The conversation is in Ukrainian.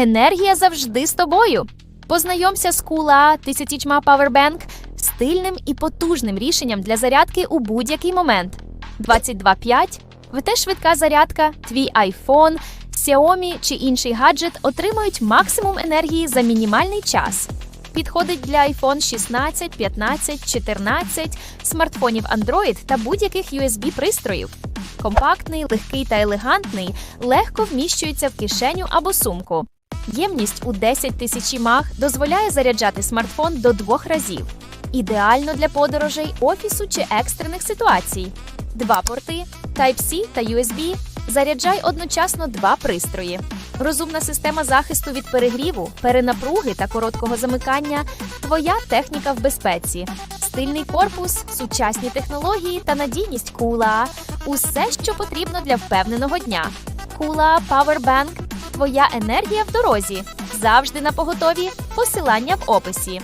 Енергія завжди з тобою. Познайомся з Кула тисячма Powerbank стильним і потужним рішенням для зарядки у будь-який момент. 22.5 – ВТ швидка зарядка, твій iPhone, Xiaomi чи інший гаджет отримують максимум енергії за мінімальний час. Підходить для iPhone 16, 15, 14, смартфонів Android та будь-яких USB-пристроїв. Компактний, легкий та елегантний, легко вміщується в кишеню або сумку. Ємність у 10 тисяч мах дозволяє заряджати смартфон до двох разів. Ідеально для подорожей, офісу чи екстрених ситуацій. Два порти Type-C та USB. Заряджай одночасно два пристрої. Розумна система захисту від перегріву, перенапруги та короткого замикання. Твоя техніка в безпеці. Стильний корпус, сучасні технології та надійність кула. Усе, що потрібно для впевненого дня. Кула Powerbank – твоя енергія в дорозі. Завжди на поготові. Посилання в описі.